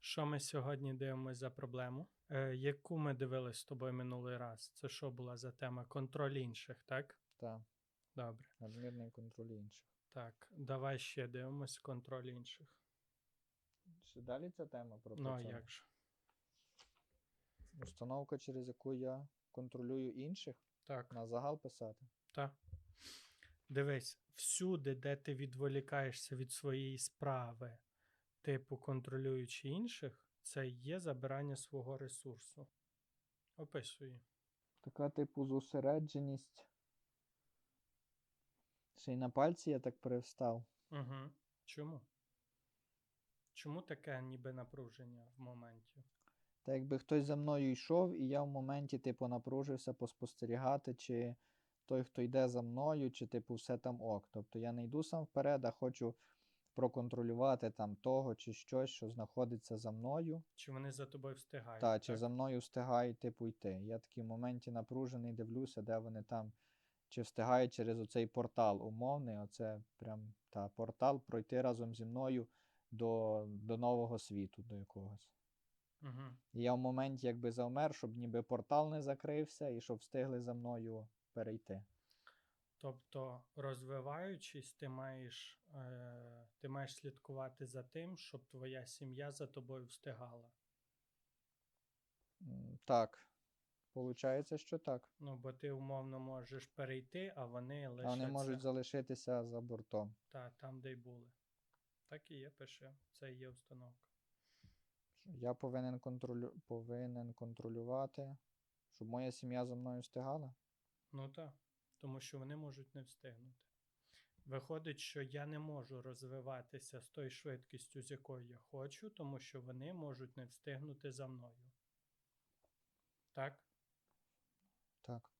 Що ми сьогодні дивимося за проблему? Е, яку ми дивились з тобою минулий раз? Це що була за тема? Контроль інших, так? Так, Добре. надмірний контроль інших. Так, давай ще дивимось контроль інших. Чи далі ця тема про Ну, а як же? Установка, через яку я контролюю інших, Так. на загал писати. Так. Дивись, всюди, де ти відволікаєшся від своєї справи, типу контролюючи інших, це є забирання свого ресурсу. Описуй. Така, типу, зосередженість. Ще й на пальці я так перевстав. Угу. Чому? Чому таке ніби напруження в моменті? Та якби хтось за мною йшов, і я в моменті, типу, напружився поспостерігати, чи той, хто йде за мною, чи типу все там ок. Тобто я не йду сам вперед, а хочу проконтролювати там того чи щось, що знаходиться за мною. Чи вони за тобою встигають? Та, чи за мною встигають типу йти. Я такий в моменті напружений, дивлюся, де вони там, чи встигають через оцей портал умовний. Оце прям та портал пройти разом зі мною до, до нового світу, до якогось. Угу. І я в моменті якби завмер, щоб ніби портал не закрився і щоб встигли за мною перейти. Тобто, розвиваючись, ти маєш, е, ти маєш слідкувати за тим, щоб твоя сім'я за тобою встигала. Так. Получається, що так. Ну, бо ти умовно можеш перейти, а вони А лишаться вони можуть залишитися за бортом. та, там, де й були. Так і є, пише. Це і є установка. Я повинен, контролю... повинен контролювати, щоб моя сім'я за мною встигала. Ну так, тому що вони можуть не встигнути. Виходить, що я не можу розвиватися з тою швидкістю, з якою я хочу, тому що вони можуть не встигнути за мною. Так? Так.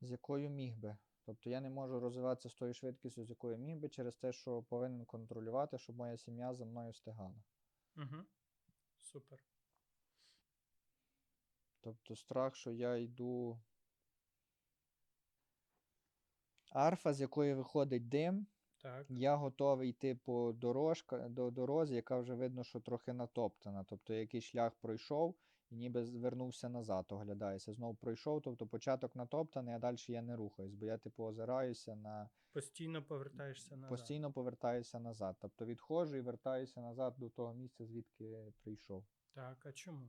З якою міг би. Тобто я не можу розвиватися з тою швидкістю, з якою міг би, через те, що повинен контролювати, щоб моя сім'я за мною встигала. Угу. Супер. Тобто страх, що я йду. Арфа, з якої виходить дим, Так. я готовий йти по дорожка, до дорозі, яка вже видно, що трохи натоптана. Тобто якийсь шлях пройшов і ніби звернувся назад, оглядається. Знов пройшов, тобто початок натоптаний, а далі я не рухаюсь, бо я типу озираюся на Постійно повертаєшся назад. постійно повертаюся назад. Тобто відходжу і вертаюся назад до того місця, звідки прийшов. Так, а чому?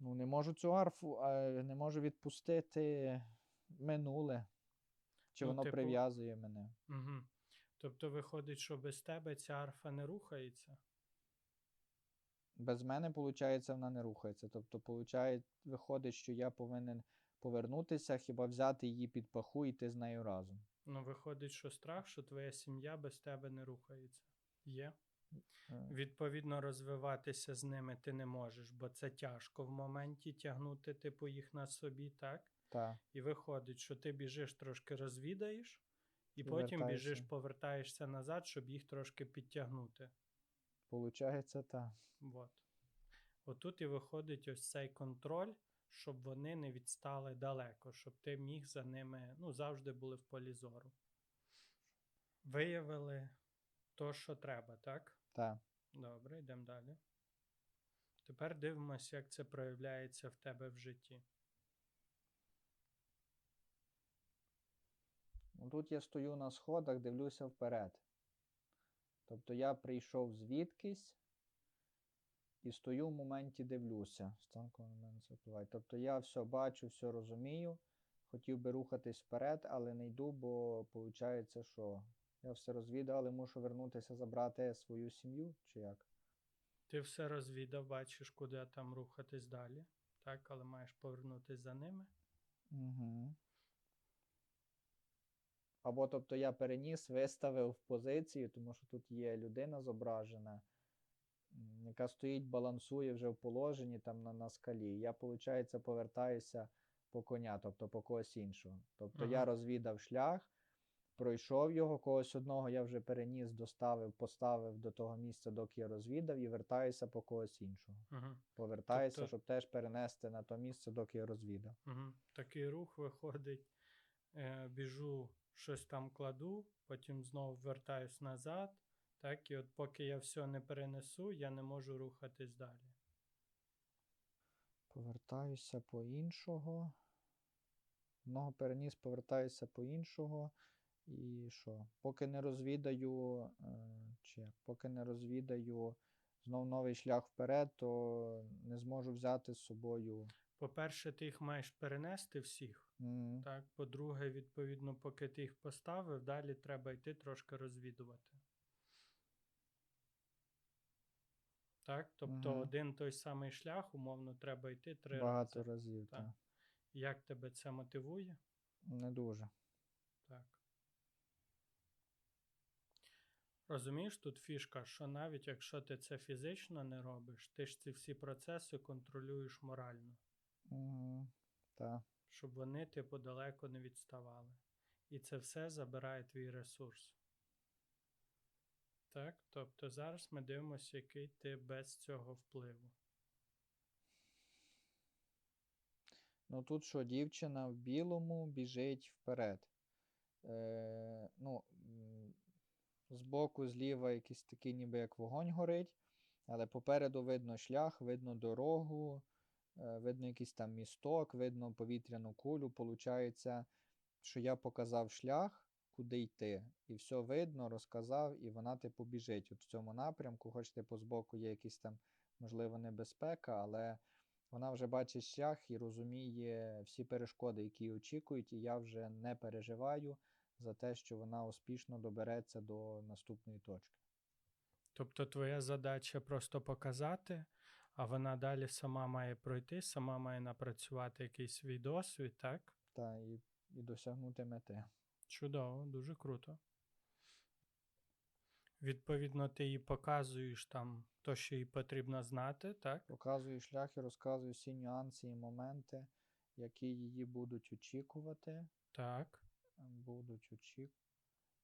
Ну, не можу цю арфу, а не можу відпустити минуле. Чи Ну, воно типу- прив'язує мене? Угу. Тобто виходить, що без тебе ця арфа не рухається? Без мене, виходить, вона не рухається. Тобто, получає, виходить, що я повинен повернутися, хіба взяти її під паху і йти з нею разом. Ну, виходить, що страх, що твоя сім'я без тебе не рухається. Є. Е, Відповідно, розвиватися з ними ти не можеш, бо це тяжко в моменті тягнути, типу, їх на собі, так? Та, І виходить, що ти біжиш трошки розвідаєш, і, І потім вертаєшся. біжиш, повертаєшся назад, щоб їх трошки підтягнути. получається, та. От. Отут і виходить ось цей контроль, щоб вони не відстали далеко, щоб ти міг за ними, ну, завжди були в полі зору. Виявили то, що треба, так? Та. Добре, йдемо далі. Тепер дивимося, як це проявляється в тебе в житті. Ну, тут я стою на сходах, дивлюся вперед. Тобто я прийшов звідкись і стою в моменті дивлюся. Стан, коли на мене це впливає. Тобто я все бачу, все розумію. Хотів би рухатись вперед, але не йду, бо виходить, що я все розвідав, але мушу вернутися забрати свою сім'ю, чи як? Ти все розвідав, бачиш, куди там рухатись далі, так, але маєш повернутися за ними. Угу. Або тобто я переніс, виставив позицію, тому що тут є людина зображена, яка стоїть, балансує вже в положенні там на, на скалі. Я, виходить, повертаюся по коня, тобто по когось іншого. Тобто я розвідав шлях, пройшов його, когось одного я вже переніс, доставив, поставив до того місця, доки я розвідав, і вертаюся по когось іншого. Угу. Повертаюся, Тобто- щоб теж перенести на то місце, доки я розвідав. Угу. Такий рух виходить, е, біжу щось там кладу, потім знову вертаюсь назад. Так, і от поки я все не перенесу, я не можу рухатись далі. Повертаюся по іншого. Одного переніс, повертаюся по іншого. І що? Поки не розвідаю, е, чи як? поки не розвідаю знов новий шлях вперед, то не зможу взяти з собою. По-перше, ти їх маєш перенести всіх. М, Так, по-друге, відповідно, поки ти їх поставив, далі треба йти трошки розвідувати. Так, тобто Мгм. один той самий шлях, умовно, треба йти три Багато рази. разів, Так. так. Як тебе це мотивує? Не дуже. Так. Розумієш, тут фішка, що навіть якщо ти це фізично не робиш, ти ж ці всі процеси контролюєш морально, Угу. Так. щоб вони типу далеко не відставали. І це все забирає твій ресурс. Так, тобто зараз ми дивимося, який ти без цього впливу. Ну тут що, дівчина в білому біжить вперед. Е, ну, збоку, зліва якийсь такий, ніби як вогонь горить, але попереду видно шлях, видно дорогу, е, видно якийсь там місток, видно повітряну кулю. Получається, що я показав шлях, куди йти. І все видно, розказав, і вона типу біжить. От в цьому напрямку, хоч типу збоку є якісь там, можливо, небезпека, але вона вже бачить шлях і розуміє всі перешкоди, які очікують, і я вже не переживаю за те, що вона успішно добереться до наступної точки. Тобто твоя задача просто показати, а вона далі сама має пройти, сама має напрацювати якийсь свій досвід, так? Та і, і досягнути мети. Чудово, дуже круто. Відповідно, ти їй показуєш там то, що їй потрібно знати, так? Показую шлях і розказую всі нюанси і моменти, які її будуть очікувати. Так. Будуть очікувати.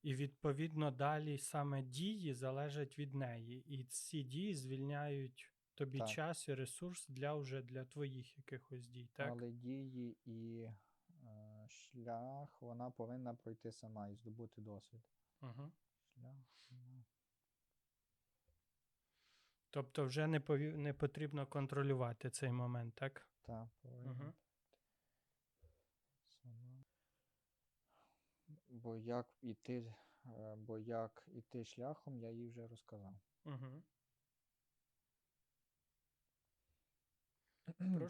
І відповідно далі саме дії залежать від неї. І ці дії звільняють тобі Так. час і ресурс для вже для твоїх якихось дій, так? Але дії і е, шлях вона повинна пройти сама і здобути досвід. Угу. Шлях. вона- Тобто вже не, пові... не потрібно контролювати цей момент, так? Та, повинна Мгм. пройти сама. Бо як іти, е, бо як іти шляхом, я їй вже розказав. Угу.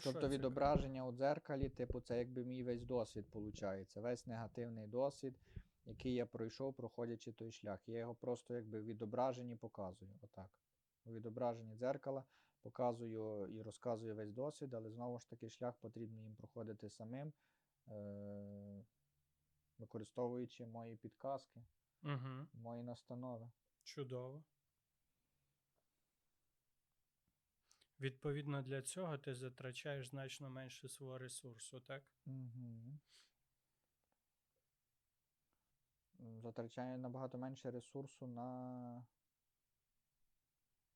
Тобто відображення у дзеркалі, типу, це якби мій весь досвід виходить. Весь негативний досвід, який я пройшов, проходячи той шлях. Я його просто якби в відображенні показую. Отак. У відображенні дзеркала показую і розказую весь досвід, але знову ж таки шлях потрібно їм проходити самим, е- використовуючи мої підказки, Угу. мої настанови. Чудово. Відповідно для цього ти затрачаєш значно менше свого ресурсу, так? Угу. Затрачає набагато менше ресурсу на,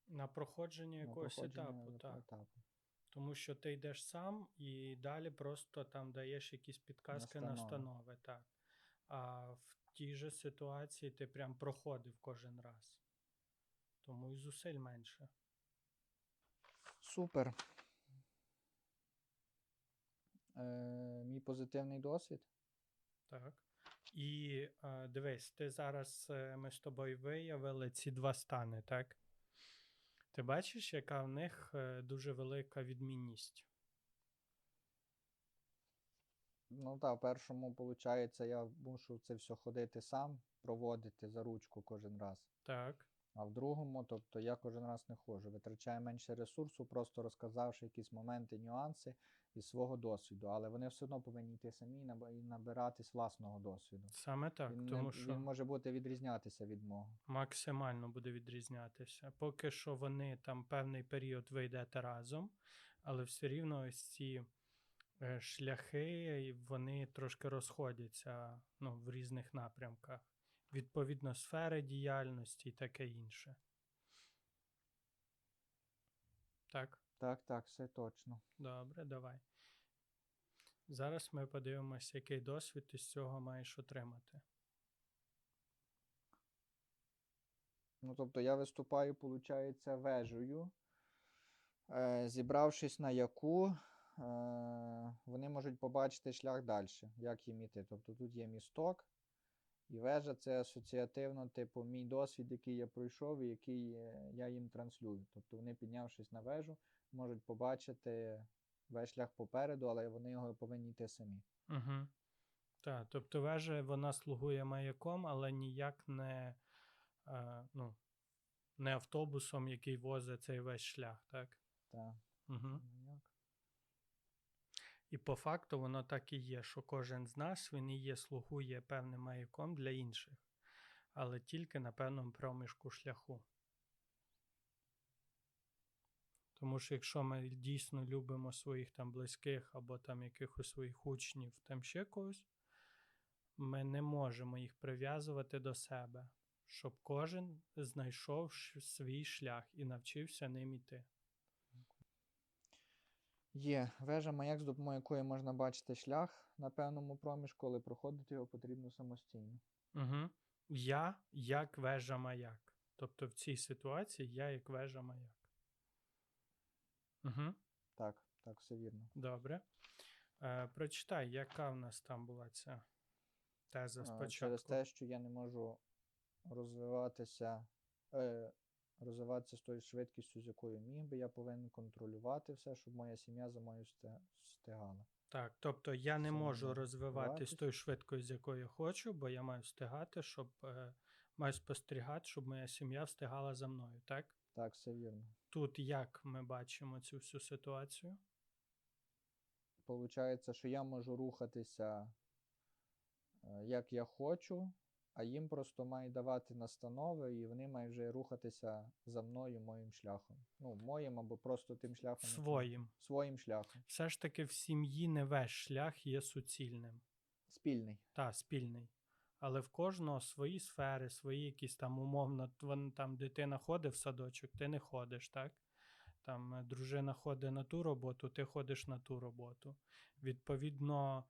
На проходження на якогось проходження етапу, так. етапу. Тому що ти йдеш сам і далі просто там даєш якісь підказки, Настанови. настанови, так. А в тій же ситуації ти прям проходив кожен раз. Тому і зусиль менше. Супер. Е, мій позитивний досвід. Так. І е, дивись, ти зараз е, ми з тобою виявили ці два стани, так? Ти бачиш, яка в них е, дуже велика відмінність? Ну так, в першому, виходить, я мушу це все ходити сам, проводити за ручку кожен раз. Так. А в другому, тобто я кожен раз не ходжу. Витрачаю менше ресурсу, просто розказавши якісь моменти, нюанси із свого досвіду. Але вони все одно повинні йти самі і набиратись власного досвіду. Саме так, він, не- тому що він може бути відрізнятися від мого. максимально буде відрізнятися. Поки що вони там певний період ви йдете разом, але все рівно ось ці Е, шляхи вони трошки розходяться ну, в різних напрямках. Відповідно, сфери діяльності і таке інше. Так? Так, так, все точно. Добре, давай. Зараз ми подивимося, який досвід ти з цього маєш отримати. Ну, тобто, я виступаю, виходить, вежею. Е, зібравшись на яку, вони можуть побачити шлях далі, як їм іти. Тобто тут є місток, і вежа це асоціативно, типу, мій досвід, який я пройшов і який е, я їм транслюю. Тобто вони, піднявшись на вежу, можуть побачити весь шлях попереду, але вони його повинні йти самі. Угу. Так, тобто вежа вона слугує маяком, але ніяк не, е, ну, не автобусом, який возить цей весь шлях, так? Так. Угу. І по факту воно так і є, що кожен з нас він і є, слугує певним маяком для інших, але тільки на певному проміжку шляху. Тому що якщо ми дійсно любимо своїх там близьких або там якихось своїх учнів, там ще когось, ми не можемо їх прив'язувати до себе, щоб кожен знайшов свій шлях і навчився ним іти. Є вежа маяк, з допомогою якої можна бачити шлях на певному проміжку, але проходити його потрібно самостійно. Угу. Я як вежа маяк. Тобто в цій ситуації я як вежа маяк. Угу. Так, так, все вірно. Добре. Е, прочитай, яка в нас там була ця теза спочатку. Через те, що я не можу розвиватися, е, розвиватися з тою швидкістю, з якою міг би, я повинен контролювати все, щоб моя сім'я за мною встигала. Так, тобто я не можу розвиватись розвиватись. тою швидкою, з якою я хочу, бо я маю встигати, щоб е, маю спостерігати, щоб моя сім'я встигала за мною, так? Так, все вірно. Тут як ми бачимо цю всю ситуацію? Получається, що я можу рухатися е, як я хочу, а їм просто мають давати настанови, і вони мають вже рухатися за мною моїм шляхом. Ну, моїм або просто тим шляхом. Своїм. Своїм шляхом. Все ж таки в сім'ї не весь шлях є суцільним. Спільний. Та, спільний. Але в кожного свої сфери, свої якісь там умовно, вон, там дитина ходить в садочок, ти не ходиш, так? Там е, дружина ходить на ту роботу, ти ходиш на ту роботу. Відповідно,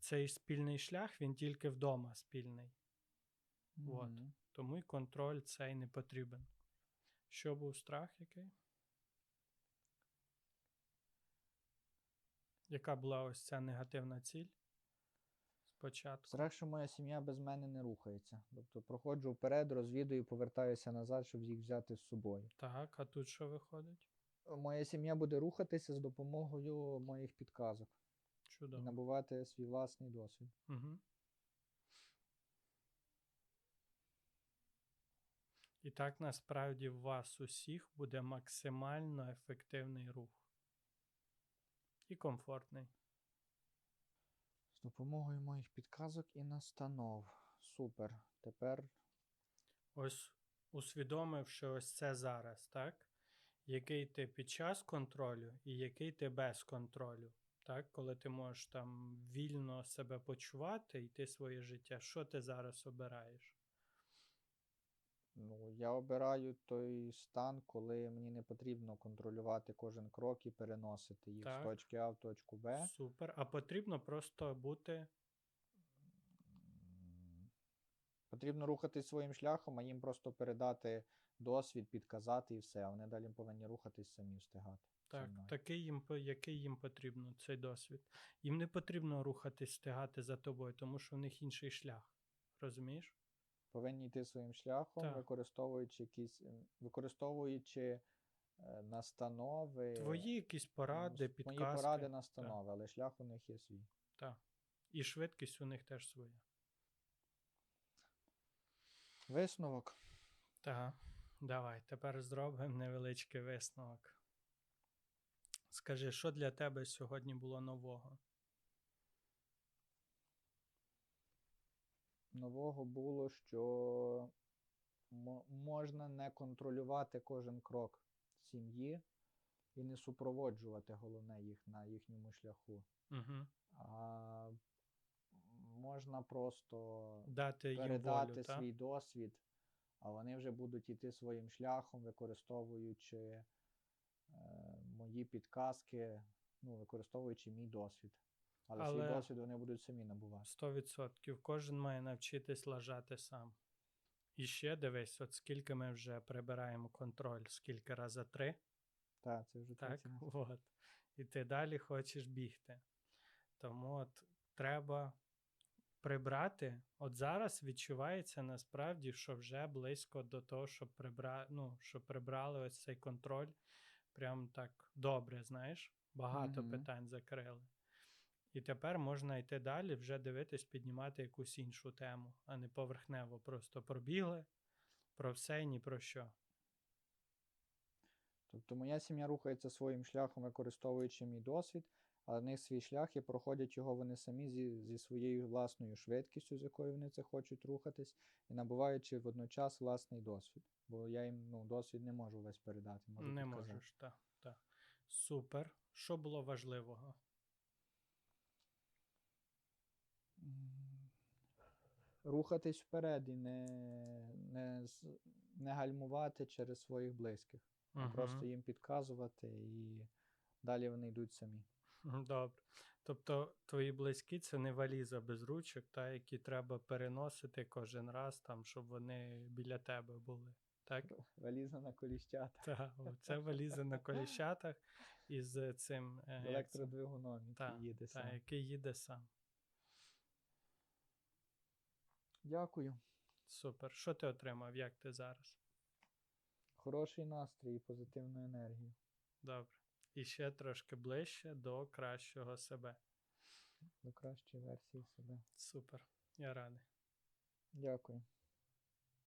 цей спільний шлях він тільки вдома спільний. Вот. Мгм. Тому і контроль цей не потрібен. Що був страх який? Яка була ось ця негативна ціль? Спочатку. Страх, що моя сім'я без мене не рухається. Тобто проходжу вперед, розвідую, повертаюся назад, щоб їх взяти з собою. Так, а тут що виходить? Моя сім'я буде рухатися з допомогою моїх підказок і набувати свій власний досвід. Угу. І так насправді в вас усіх буде максимально ефективний рух. І комфортний. З допомогою моїх підказок і настанов. Супер. Тепер Ось усвідомивши ось це зараз, так? Який ти під час контролю і який ти без контролю. Так? Коли ти можеш там вільно себе почувати, йти своє життя, що ти зараз обираєш? Ну, я обираю той стан, коли мені не потрібно контролювати кожен крок і переносити їх Так. з точки А в точку Б. Супер. А потрібно просто бути М, Потрібно рухатись своїм шляхом, а їм просто передати досвід, підказати і все. А вони далі повинні рухатись самі встигати. Так, такий їм, по- який їм потрібно цей досвід. Їм не потрібно рухатись, встигати за тобою, тому що в них інший шлях. Розумієш? Повинні йти своїм шляхом, Так. використовуючи якісь, використовуючи е, настанови. Твої якісь ну, поради, с- підказки. Мої поради, настанови, але шлях у них є свій. Так. І швидкість у них теж своя. Висновок. Так, давай, тепер зробимо невеличкий висновок. Скажи, що для тебе сьогодні було нового? Нового було, що мо- можна не контролювати кожен крок сім'ї і не супроводжувати головне їх на їхньому шляху. Угу. А можна просто Дати передати волю, свій досвід, а вони вже будуть йти своїм шляхом, використовуючи е, мої підказки, ну, використовуючи мій досвід. Але, Але- свій досвід вони будуть самі набувати. 100%. Кожен має навчитись лажати сам. І ще дивись, от скільки ми вже прибираємо контроль, скільки раза три, Так, це вже так? От. І ти далі хочеш бігти. Тому от треба прибрати. От зараз відчувається насправді, що вже близько до того, щоб прибра... ну, щоб прибрали ось цей контроль. Прям так добре, знаєш, багато Мгм. питань закрили. І тепер можна йти далі, вже дивитись, піднімати якусь іншу тему, а не поверхнево. Просто пробігли про все і ні про що. Тобто моя сім'я рухається своїм шляхом, використовуючи мій досвід, але них свій шлях і проходять його вони самі зі, зі своєю власною швидкістю, з якою вони це хочуть рухатись, і набуваючи водночас власний досвід. Бо я їм ну, досвід не можу весь передати. Можу не підказати. можеш, так. так. Супер. Що було важливого? М, Рухатись вперед і не, не, не гальмувати через своїх близьких, а Мгм. просто їм підказувати, і далі вони йдуть самі. Добре. Тобто твої близькі це не валіза без ручок, та, які треба переносити кожен раз, там, щоб вони біля тебе були. Так? Валіза на коліщата. Та, о, це валіза на коліщатах із цим З е, електродвигуном, який Та, їде та, сам. який їде сам. Дякую. Супер. Що ти отримав? Як ти зараз? Хороший настрій і позитивну енергію. Добре. І ще трошки ближче до кращого себе. До кращої версії себе. Супер. Я радий. Дякую.